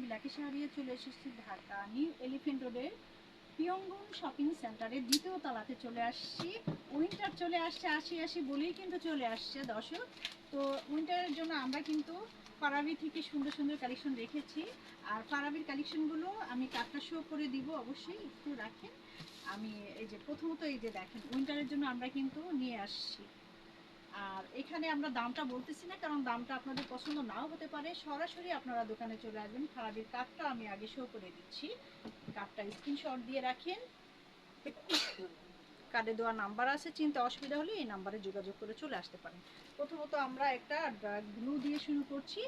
আমি লাকি শাহরিয়ে চলে এসেছি ঢাকা নিউ এলিফেন্ট রোডের পিয়ঙ্গন শপিং সেন্টারের দ্বিতীয় তলাতে চলে আসছি। উইন্টার চলে আসছে, আসি আসি বলেই কিন্তু চলে আসছে দর্শক। তো উইন্টারের জন্য আমরা কিন্তু ফারাবি থেকে সুন্দর সুন্দর কালেকশন রেখেছি। আর ফারাবির কালেকশনগুলো আমি কাপটা শো করে দিব, অবশ্যই একটু রাখেন। আমি এই যে প্রথমত এই যে দেখেন, উইন্টারের জন্য আমরা কিন্তু নিয়ে আসছি। আর এখানে আমরা দামটা বলতেছি না, কারণ দামটা আপনাদের পছন্দ নাও হতে পারে। সরাসরি আপনারা দোকানে চলে আসবেন। ফারাবির কার্ডটা আমি আগে শো করে দিচ্ছি। কার্ডটা স্ক্রিনশট দিয়ে রাখেন। কার্ডে দেওয়া নাম্বার আছে, চিন্তা অসুবিধা হলে এই নাম্বারে যোগাযোগ করে চলে আসতে পারেন। প্রথমত আমরা একটা ব্লু দিয়ে শুরু করছি,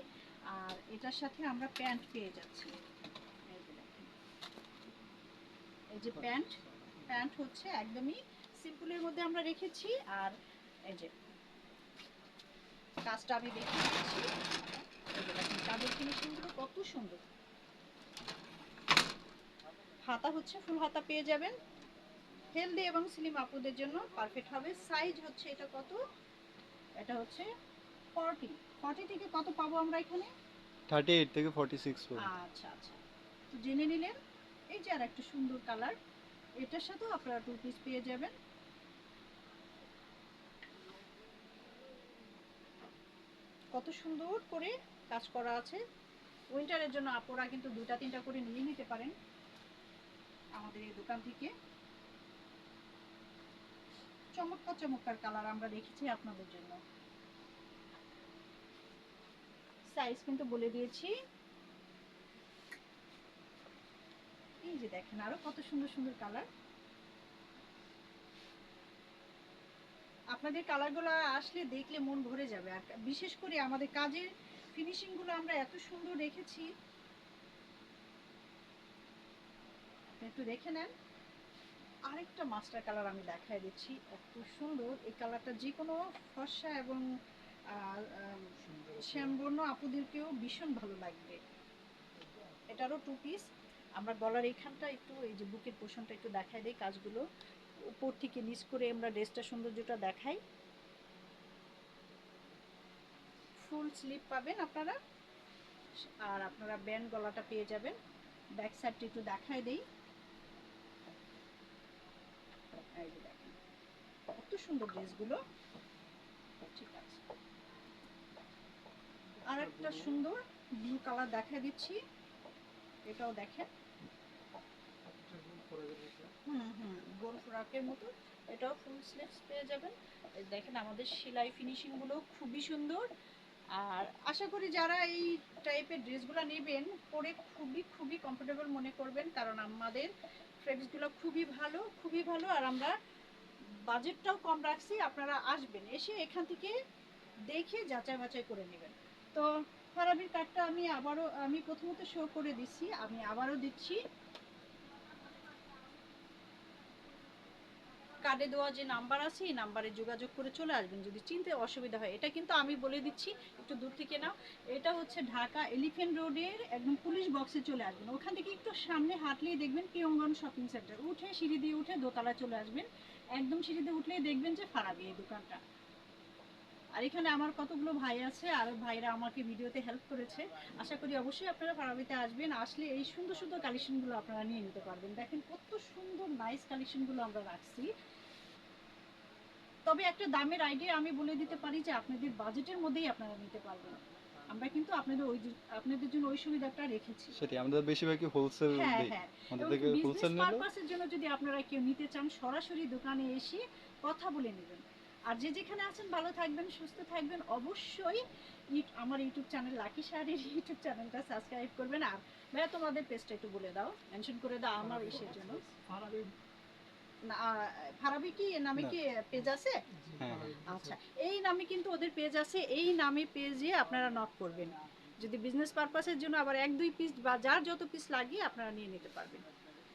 আর এটার সাথে আমরা প্যান্ট পেয়ে যাচ্ছি। এই যে প্যান্ট প্যান্ট হচ্ছে একদমই সিম্পলের মধ্যে আমরা রেখেছি, আর এই যে কাজটা আমি দেখেন কাজের ফিনিশিংগুলো কত সুন্দর। হাতা হচ্ছে ফুল হাতা পেয়ে যাবেন। হেলদি এবং স্লিম আপুদের জন্য পারফেক্ট হবে। সাইজ হচ্ছে এটা কত? এটা হচ্ছে ফর্টি। ফর্টি থেকে কত পাবো আমরা এখানে? থার্টি এইট থেকে ফর্টি সিক্স আচ্ছা আচ্ছা। তো জেনে নিলেন। এই যে আর একটা সুন্দর কালার। এটার সাথেও আপনারা টু পিস পেয়ে যাবেন। কত সুন্দর করে কাজ করা আছে। উইন্টারের জন্য আপনারা কিন্তু দুটা তিনটা করে নিয়ে নিতে পারেন আমাদের এই দোকান থেকে। চমৎকার চমৎকার কালার আমরা রেখেছি আপনাদের জন্য। সাইজ কিন্তু বলে দিয়েছি। এই যে দেখেন আরও কত সুন্দর সুন্দর কালার আপনাদের কালারগুলো আসলে দেখলে মন ভরে যাবে। আর বিশেষ করে আমাদের কাজের ফিনিশিংগুলো আমরা এত সুন্দর রেখেছি। একটু দেখে নেন। আরেকটা মাস্টার কালার আমি দেখাই দিচ্ছি। এত সুন্দর। এই কালারটা যে কোনো ফর্সা এবং শ্যামবর্ণ আপুদেরকেও ভীষণ ভালো লাগবে। এটারও টু পিস আমরা গলার এখানটা একটু, এই যে বুকের পোষণটা একটু দেখাই দিই কাজগুলো। উপর থেকে নিচ করে আমরা ড্রেসটা সৌন্দর্যটা দেখাই। ফুল স্লিপ পাবেন আপনারা। আর আপনারা ব্যান্ড গলাটা পেয়ে যাবেন। ব্যাক সাইডটা একটু দেখায় দেই। কত সুন্দর ড্রেসগুলো। ঠিক আছে। আর একটা সুন্দর ব্লু কালার দেখা দিচ্ছি। এটাও দেখেন। হুম হুম গোল ফ্রকের মতো এটাও ফুল স্লিভস পেয়ে যাবেন। দেখেন আমাদের সেলাই ফিনিশিংগুলো খুবই সুন্দর। আর আশা করি যারা এই টাইপের ড্রেসগুলো নেবেন পরে খুবই খুবই কমফোর্টেবল মনে করবেন কারণ আমাদের ফ্রেমসগুলো খুবই ভালো খুবই ভালো। আর আমরা বাজেটটাও কম রাখছি আপনারা আসবেন এসে এখান থেকে দেখে যাচাই বাছাই করে নেবেন। তো ফারাবির কার্ডটা আমি আবারও আমি প্রথমত শো করে দিচ্ছি আমি আবারও দিচ্ছি। কার্ডে দেওয়া যে নাম্বার আছে, এই নাম্বারে যোগাযোগ করে চলে আসবেন। যদি চিনতে অসুবিধা হয়, এটা কিন্তু আমি বলে দিচ্ছি, একটু দূর থেকে নাও। এটা হচ্ছে ঢাকা এলিফেন্ট রোডের একদম পুলিশ বক্সে চলে আসবেন। ওখান থেকে একটু সামনে হাঁটলেই দেখবেন পিয়ঙ্গন শপিং সেন্টার উঠে সিঁড়ি দিয়ে উঠে দোতলা চলে আসবেন। একদম সিঁড়িতে উঠলেই দেখবেন যে ফারাবি এই দোকানটা। আর এখানে আমার কতগুলো ভাই আছে, আর ভাইরা আমাকে ভিডিওতে হেল্প করেছে। আশা করি অবশ্যই আপনারা ফারাবিতে আসবেন। আসলে এই সুন্দর সুন্দর কালেকশনগুলো আপনারা নিয়ে নিতে পারবেন। দেখেন কত সুন্দর নাইস কালেকশনগুলো আমরা রাখছি। তবে একটা দামের আইডিয়া আমি বলে দিতে পারি যে আপনাদের বাজেটের মধ্যেই আপনারা নিতে পারবেন। আমরা কিন্তু আপনাদের ওই আপনাদের জন্য ওই সুবিধাটা রেখেছি। সেটাই আমাদের বেশিরভাগই হোলসেল হ্যাঁ দিই। হ্যাঁ। আমাদের থেকে হোলসেল নিলে পারপাসের জন্য যদি আপনারা কেউ নিতে চান সরাসরি দোকানে এসে কথা বলে নেবেন। আর যে যেখানে আছেন ভালো থাকবেন সুস্থ থাকবেন অবশ্যই আমার ইউটিউব চ্যানেল লাকি শাড়ির ইউটিউব চ্যানেলটা সাবস্ক্রাইব করবেন। আর ভাইয়া তোমাদের পেজটা একটু বলে দাও মেনশন করে দাও আমার ইসের জন্য। ফারাবি কি? নামে। কি পেজ আছে? হ্যাঁ হ্যাঁ। আচ্ছা এই নামে কিন্তু ওদের পেজ আছে এই নামে পেজে আপনারা নক করবেন। যদি বিজনেস পারপাসের জন্য আবার এক দুই পিস বা যার যত পিস লাগিয়ে আপনারা নিয়ে নিতে পারবেন।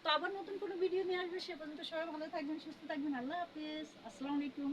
তো আবার নতুন কোনো ভিডিও নিয়ে আসবে সে পর্যন্ত সবাই ভালো থাকবেন সুস্থ থাকবেন আল্লাহ হাফিজ আসসালামু আলাইকুম।